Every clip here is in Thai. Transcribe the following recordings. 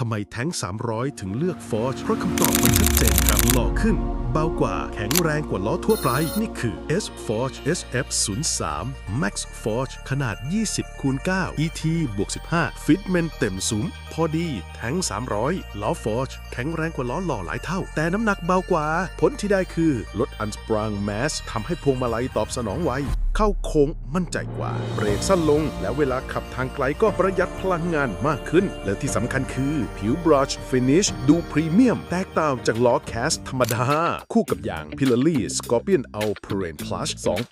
ทำไมแท้ง 300 ถึงเลือก Forge เพราะคำตอบมันชัดเจนครับหล่อขึ้น เบากว่าแข็งแรงกว่าล้อทั่วไปนี่คือ S Forge SF 0 3 Max Forge ขนาด 20คูณ9 ET บวก15 Fitment เต็มสูงพอดี แท้ง 300 ล้อ Forge แข็งแรงกว่าล้อหล่อหลายเท่า แต่น้ำหนักเบากว่า ผลที่ได้คือลดอันสปรางแมสทำให้พวงมาลัยตอบสนองไว เข้าโค้งมั่นใจกว่า เบรกสั้นลง แล้วเวลาขับทางไกลก็ประหยัดพลังงานมากขึ้น และที่สำคัญคือ ผิวบรัชฟินิชดูพรีเมียม แตกต่างจากล้อแคสธรรมดา คู่กับยาง p i l a r i Scorpion All Terrain Plus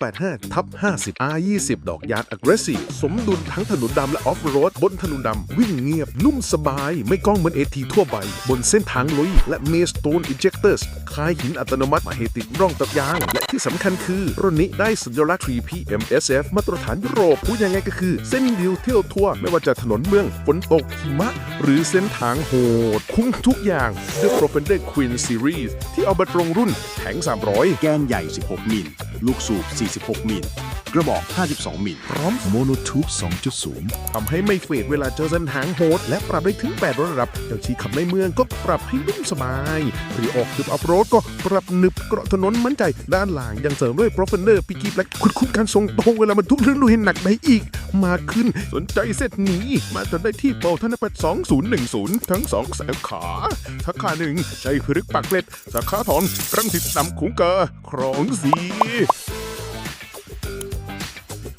285ทับ50 R20 ดอกยาง Aggressive สมดุลทั้งถนนดำและออฟโรดบนถนนดำวิ่งเงียบนุ่มสบาย ไม่ก้องเหมือน AT ทั่วไป บนเส้นทางลุยและเมสโตนอินเจคเตอร์สคลายหินอัตโนมัติมาให้ติดร่องตัดยาง และที่สำคัญคือรุ่นนี้ได้สัญลักษณ์ที่ MSF มาตรฐานยุโรปพูดยังไงก็คือ เส้นดิวเที่ยวทั่ว ไม่ว่าจะถนนเมืองฝนตกหิมะ หรือเส้นทางโหด คุ้มทุกอย่างด้วย Propender Queen Series ที่เอาบัตรงรุ่นแข็ง 300 แกนใหญ่ 16 มิล ลูกสูบ 46 มิล กระบอก 52 มิลพร้อมโมโนทูบ2.0 ทำให้ไม่เฟดเวลาเจอเส้นทางโหด และปรับได้ถึง 8 ระดับ อย่างที่ขับในเมืองก็ปรับให้นุ่มสบาย หรือออกทริปออฟโรดก็ปรับหนึบเกราะถนนมั่นใจ ด้านหลังยังเสริมด้วย p r o f e n d e r ปิกี้แบล็กคุณคุ้มการทรงตรงเวลามันทุกเรื่องดูเห็นหนักได้อีก มากขึ้นสนใจเส้นนี้ มาจนได้ที่โปรธนปัต2010 ทั้ง 2 สาขาสาขาหนึ่งใช้พฤกษ์ปากเกร็ดสาขาถอนรังสิตนำขุงเกอครองสี